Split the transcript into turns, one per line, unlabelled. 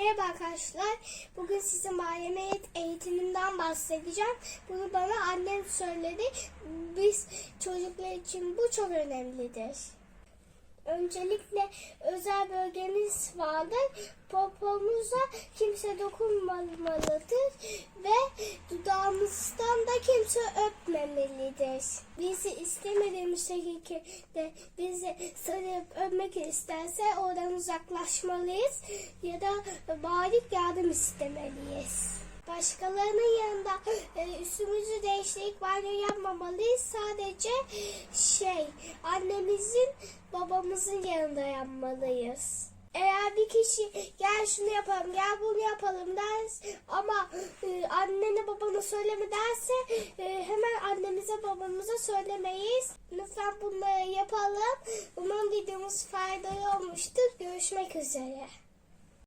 Merhaba arkadaşlar. Bugün size mahremiyet eğitiminden bahsedeceğim. Bunu bana annem söyledi. Biz çocuklar için bu çok önemlidir. Öncelikle özel bölgemiz vardır. Popomuza kimse dokunmamalıdır ve öpmemelidir. Bizi istemediğimiz şekilde bizi sarıp öpmek isterse oradan uzaklaşmalıyız ya da bari yardım istemeliyiz. Başkalarının yanında e, üstümüzü değiştirip banyo yapmamalıyız. Sadece şey annemizin babamızın yanında yapmalıyız. Eğer bir kişi gel şunu yapalım, gel bunu yapalım der ama e, annene babana söyleme derse e, hemen annemize babamıza söylemeyiz. Lütfen bunları yapalım. Umarım videomuz faydalı olmuştur. Görüşmek üzere.